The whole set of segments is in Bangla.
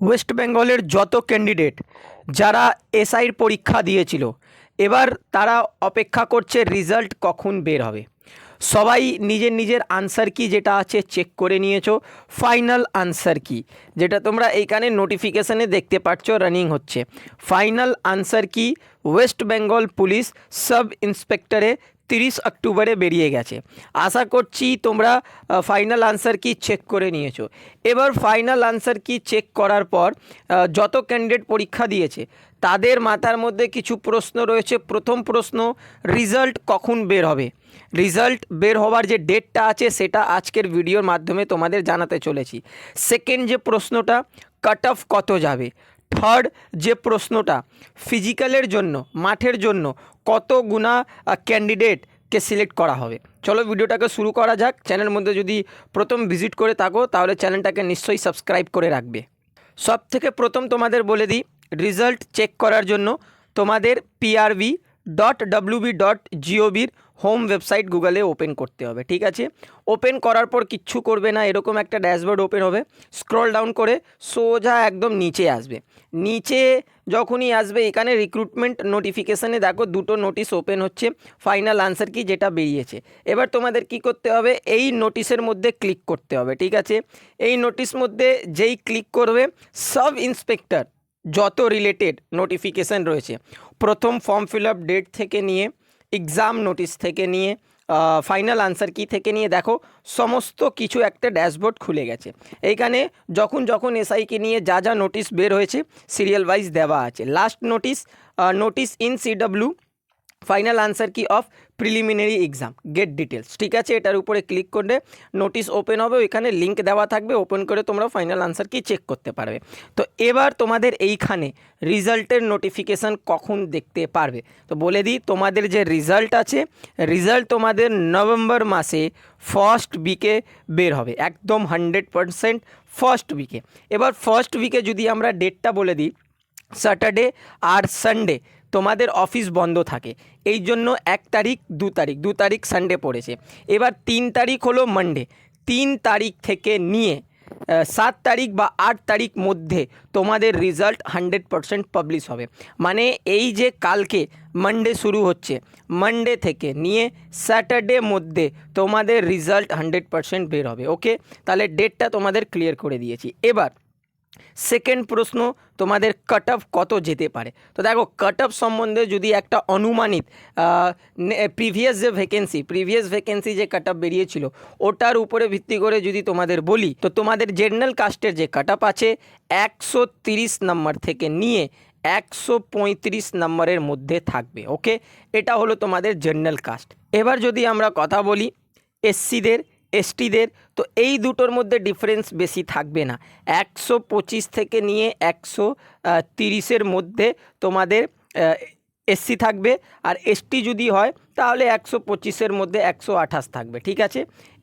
ওয়েস্ট বেঙ্গলের যত ক্যান্ডিডেট যারা এসআইর পরীক্ষা দিয়েছিল, এবার তারা অপেক্ষা করছে রেজাল্ট কখন বের হবে। সবাই নিজের নিজের আনসার কি যেটা আছে চেক করে নিয়েছো, ফাইনাল আনসার কি? যেটা তোমরা এইখানে নোটিফিকেশানে দেখতে পাচ্ছ, রানিং হচ্ছে। ফাইনাল আনসার কি? ওয়েস্ট বেঙ্গল পুলিশ সাব ইন্সপেক্টরে তিরিশ অক্টোবরে বেরিয়ে গেছে। আশা করছি তোমরা ফাইনাল আনসার কি চেক করে নিয়েছো। এবার ফাইনাল আনসার কি চেক করার পর যত ক্যান্ডিডেট পরীক্ষা দিয়েছে, তাদের মাথার মধ্যে কিছু প্রশ্ন রয়েছে। প্রথম প্রশ্ন রিজাল্ট কখন বের হবে? রিজাল্ট বের হওয়ার যে ডেটটা আছে, সেটা আজকের ভিডিওর মাধ্যমে তোমাদের জানাতে চলেছি। সেকেন্ড যে প্রশ্নটা কাট অফ কত যাবে? থার্ড যে প্রশ্নটা ফিজিক্যালের জন্য, মাঠের জন্য কত গুণা ক্যান্ডিডেটকে সিলেক্ট করা হবে। চলো ভিডিওটাকে শুরু করা যাক। চ্যানেলের মধ্যে যদি প্রথম ভিজিট করে থাকো, তাহলে চ্যানেলটাকে নিশ্চয়ই সাবস্ক্রাইব করে রাখবে। সব থেকে প্রথম তোমাদের বলে দিই রেজাল্ট চেক করার জন্য তোমাদের পিআরবি ডট ডাব্লিউবি ডট জিওবির হোম ওয়েবসাইট গুগলে ওপেন করতে হবে, ঠিক আছে? ওপেন করার পর কিচ্ছু করবে না, এরকম একটা ড্যাশবোর্ড ওপেন হবে, স্ক্রল ডাউন করে সোজা একদম নিচে আসবে। নিচে যখনই আসবে, এখানে রিক্রুটমেন্ট নোটিফিকেশানে দেখো দুটো নোটিশ ওপেন হচ্ছে ফাইনাল আনসার কি যেটা বেরিয়েছে। এবার তোমাদের কি করতে হবে, এই নোটিশের মধ্যে ক্লিক করতে হবে, ঠিক আছে? এই নোটিশ মধ্যে যেই ক্লিক করবে সাব ইন্সপেক্টর যত রিলেটেড নোটিফিকেশান রয়েছে, প্রথম ফর্ম ফিল আপ ডেট থেকে নিয়ে এক্সাম নোটিশ থেকে নিয়ে ফাইনাল আনসার কি থেকে নিয়ে, দেখো, সমস্ত কিছু একটা ড্যাশবোর্ড খুলে গেছে। এইখানে যখন যখন এসআইকে নিয়ে যা যা নোটিশ বের হয়েছে সিরিয়াল ওয়াইজ দেওয়া আছে। Last notice notice in CW final answer key of preliminary exam get details ঠিক আছে? এটার উপরে ক্লিক করলে নোটিশ ওপেন হবে। ওইখানে লিঙ্ক দেওয়া থাকবে। ওপেন করে তোমরা ফাইনাল আনসার কি চেক করতে পারবে। তো এবার তোমাদের এইখানে রিজাল্টের নোটিফিকেশান কখন দেখতে পারবে? তো বলে দিই, তোমাদের যে রেজাল্ট আছে রেজাল্ট তোমাদের নভেম্বর মাসে ফার্স্ট উইকে বের হবে। একদম হান্ড্রেড পারসেন্ট ফার্স্ট উইকে এবার ফার্স্ট উইকে যদি আমরা ডেটটা বলে দিই স্যাটারডে আর সানডে তোমাদের অফিস বন্ধ থাকে। এই জন্য এক তারিখ, দু তারিখ দু তারিখ সানডে পড়েছে। এবার তিন তারিখ হলো মানডে তিন তারিখ থেকে নিয়ে সাত তারিখ বা আট তারিখ মধ্যে তোমাদের রেজাল্ট হান্ড্রেড পারসেন্ট পাবলিশ হবে। মানে এই যে কালকে মানডে শুরু হচ্ছে মানডে থেকে নিয়ে স্যাটারডে মধ্যে তোমাদের রেজাল্ট হান্ড্রেড পারসেন্ট বের হবে। ওকে তাহলে ডেটটা তোমাদের ক্লিয়ার করে দিয়েছি। এবার সেকেন্ড প্রশ্ন, তোমাদের কাট অফ কত যেতে পারে? তো দেখো কাট অফ সম্বন্ধে যদি একটা অনুমানিত প্রিভিয়াস যে ভ্যাকেন্সি প্রিভিয়াস ভ্যাকেন্সি যে কাট অফ বেরিয়েছিল, ওটার উপরে ভিত্তি করে যদি তোমাদের বলি, তো তোমাদের জেনারেল কাস্টের যে কাট অফ আছে, একশো তিরিশ নম্বর থেকে নিয়ে একশো পঁয়ত্রিশ নম্বরের মধ্যে থাকবে ওকে এটা হলো তোমাদের জেনারেল কাস্ট এবার যদি আমরা কথা বলি, এসসিদের এসটিদের, তো এই দুটোর মধ্যে ডিফারেন্স বেশি থাকবে না। একশো পঁচিশ থেকে নিয়ে একশো তিরিশের মধ্যে তোমাদের এসসি থাকবে। আর এসটি যদি হয়, তাহলে একশো পঁচিশের মধ্যে একশো আঠাশ থাকবে, ঠিক আছে?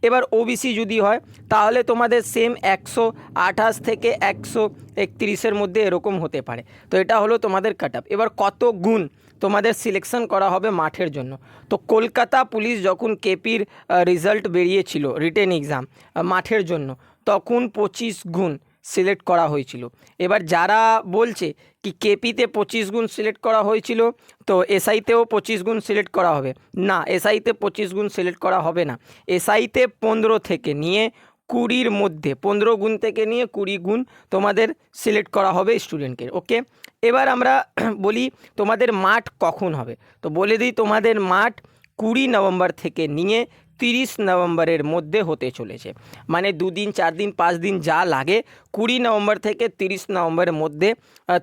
এবার ওবিসি যদি হয়, তাহলে তোমাদের সেম একশো আঠাশ থেকে একশো একত্রিশের মধ্যে এরকম হতে পারে। তো এটা হলো তোমাদের কাট এবার কত গুণ? তোমাদের সিলেকশন করা হবে মাঠের জন্য। তো কলকাতা পুলিশ যখন কেপির রেজাল্ট বেরিয়েছিল রিটেন এক্সাম মাঠের জন্য, তখন পঁচিশ গুণ সিলেক্ট করা হয়েছিল। এবার যারা বলছে কি কেপিতে পঁচিশ গুণ সিলেক্ট করা হয়েছিল, তো এসআইতেও পঁচিশ গুণ সিলেক্ট করা হবে। না এসআইতে পঁচিশ গুণ সিলেক্ট করা হবে না। এসআইতে পনেরো থেকে নিয়ে কুড়ির মধ্যে, পনেরো গুণ থেকে নিয়ে কুড়ি গুণ তোমাদের সিলেক্ট করা হবে স্টুডেন্টকে ওকে এবার আমরা বলি তোমাদের মাঠ কখন হবে? তো বলে দিই তোমাদের মাঠ কুড়ি নভেম্বর থেকে নিয়ে তিরিশ নভেম্বরের মধ্যে হতে চলেছে। মানে দুদিন চার দিন পাঁচ দিন যা লাগে, কুড়ি নভেম্বর থেকে তিরিশ নভেম্বরের মধ্যে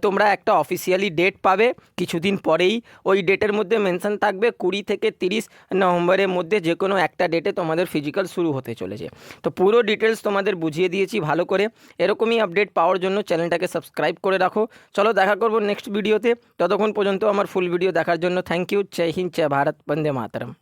তোমরা একটা অফিসিয়ালি ডেট পাবে। কিছুদিন পরেই ওই ডেটের মধ্যে মেনশন থাকবে, কুড়ি থেকে তিরিশ নভেম্বরের মধ্যে যে কোনো একটা ডেটে তোমাদের ফিজিক্যাল শুরু হতে চলেছে। তো পুরো ডিটেলস তোমাদের বুঝিয়ে দিয়েছি ভালো করে। এরকমই আপডেট পাওয়ার জন্য চ্যানেলটাকে সাবস্ক্রাইব করে রাখো। চলো দেখা করব নেক্সট ভিডিওতে ততক্ষণ পর্যন্ত আমার ফুল ভিডিও দেখার জন্য থ্যাংক ইউ জয় হিন্দ, জয় ভারত, বন্দে মাতরম।